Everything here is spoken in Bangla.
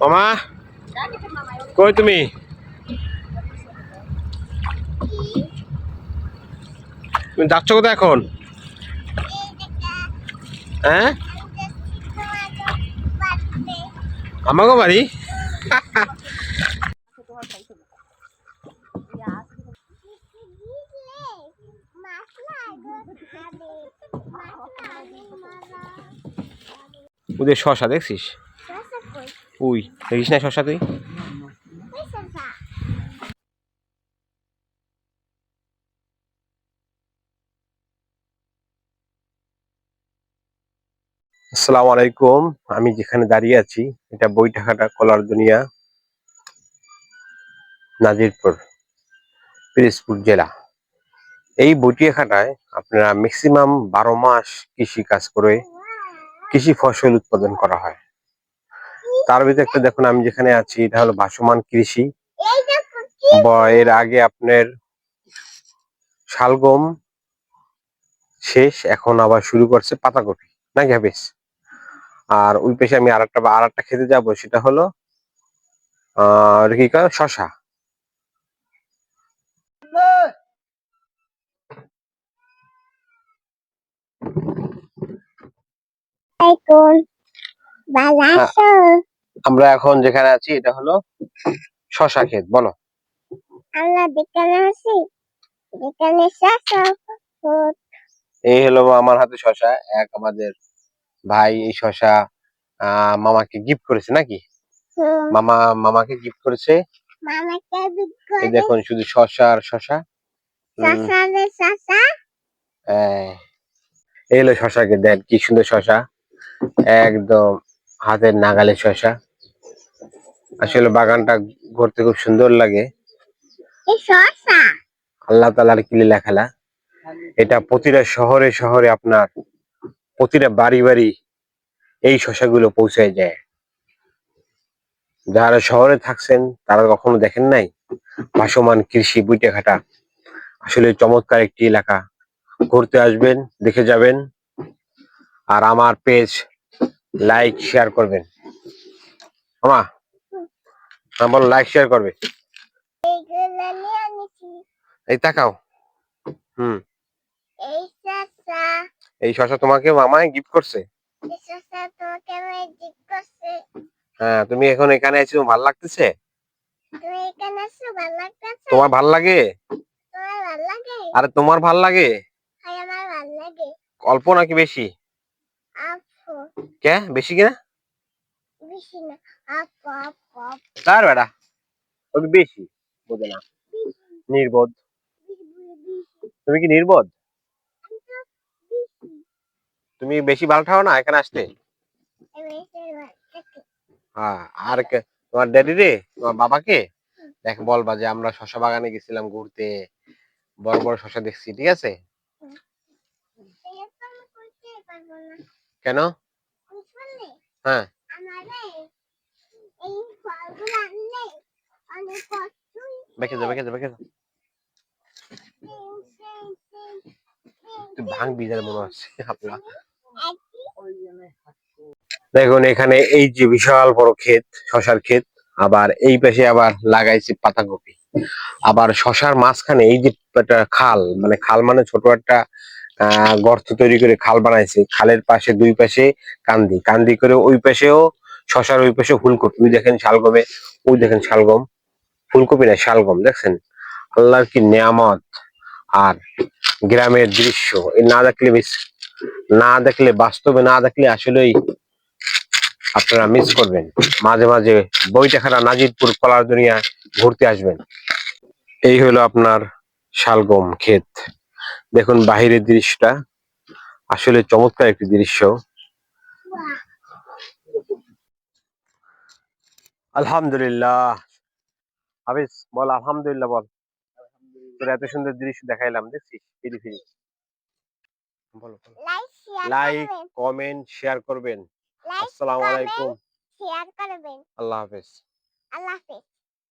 মামা কই তুমি? তুমি যাচ্ছ কোথায় এখন? হ্যাঁ? আমাকে বাড়ি? ওদের শশা দেখছিস? উই, দেখিস না শশা তুই? আসসালামু আলাইকুম, আমি যেখানে দাঁড়িয়ে আছি, এটা বইটাঘাটা কলার দুনিয়া নাজিরপুর, পিরিজপুর জেলা। এই বটিয়াঘাটায় আপনারা ম্যাক্সিমাম বারো মাস কৃষি কাজ করে কৃষি ফসল উৎপাদন করা হয়। তার ভিতরে একটা দেখুন আমি যেখানে আছি এটা হলো ভাসমান কৃষি। ব- এর আগে আপনার শালগম শেষ এখন আবার শুরু করছে পাতাকপি না গ্যাবেস আর ওই পেশে আমি আর একটা আর একটা খেতে যাব সেটা হলো আহ কি কয়? শশা। ভালো আছো আমরা এখন যেখানে আছি এটা হলো শশা ক্ষেত বলো। আমরা আছি শাসা এই হলো আমার হাতে শশা। এক আমাদের ভাই এই শশা মামাকে গিফট করেছে নাকি? মামা মামাকে গিফট করেছে। এই দেখুন শুধু শশা আর শশা। শাসা এই এই হলো শশা ক্ষেত দেন কি সুন্দর শশা। একদম হাতের নাগালে শশা। আসলে বাগানটা ঘুরতে খুব সুন্দর লাগে। আল্লাহ তালার কি লীলা খেলা এটা প্রতিটা শহরে শহরে আপনার প্রতিটা বাড়ি বাড়ি এই শশাগুলো পৌঁছায় যায়। যারা শহরে থাকছেন তারা কখনো দেখেন নাই? ভাসমান কৃষি বুইটাঘাটা। আসলে চমৎকার একটি এলাকা। ঘুরতে আসবেন দেখে যাবেন। আর আমার পেজ লাইক শেয়ার করবেন। আমা আমার লাইক শেয়ার করবে। এই তাকাও। হুম। এই শাসা এই শশা তোমাকে মামায় গিফট করছে। হ্যাঁ তুমি এখন এখানে এসে ভালো লাগতেছে? তোমার ভালো লাগে? আরে তোমার ভালো লাগে? ভালো অল্প নাকি বেশি? কে? বেশি কিনা? বেশি না। তার বেটা? ওকে বেশি? বোঝে না। নির্বোধ। তুমি কি নির্বোধ? তুমি বেশি ভালো ঠাও না এখানে আসতে? হ্যাঁ আর তোমার ড্যাডি রে? তোমার বাবাকে? দেখ বলবা যে আমরা শশা বাগানে গেছিলাম ঘুরতে। বড় বড় শশা দেখছি, ঠিক আছে? কেন? হ্যাঁ। বেঁকে বেঁকে বেঁকে তুই ভাঙবি মনে হচ্ছে আপনার দেখুন, এখানে এই যে বিশাল বড় ক্ষেত, শশার ক্ষেত, আবার এই পাশে আবার লাগাইছে পাতাকপি। আবার শশার মাঝখানে এই যে একটা খাল মানে খাল মানে ছোট একটা গর্ত তৈরি করে খাল বানাইছে। খালের পাশে দুই পাশে কান্দি। কান্দি করে ওই পাশেও শশার ওই পাশে ফুলকপি ওই দেখেন শালগমে, ওই দেখেন শালগম। ফুলকপি না, শালগম, দেখছেন? আল্লাহর কি নিয়ামত আর গ্রামের দৃশ্য। এই না দেখলে মিস না দেখলে, বাস্তবে না দেখলে আসলেই আপনারা মিস করবেন। মাঝে মাঝে বইটাখানা নাজিরপুর কলার দুনিয়া ঘুরতে আসবেন। এই হলো আপনার শালগম ক্ষেত। দেখুন বাহিরের দৃশ্যটা। আসলে চমৎকার একটি দৃশ্য। আলহামদুলিল্লাহ। হাফিজ বল আলহামদুলিল্লাহ বল। তোর এত সুন্দর দৃশ্য দেখাইলাম দেখছিস? ফিরি ফিরি। বলো লাইক কমেন্ট শেয়ার করবেন। আসসালামু আলাইকুম। শেয়ার করবেন। আল্লাহ হাফেজ। আল্লাহ হাফেজ।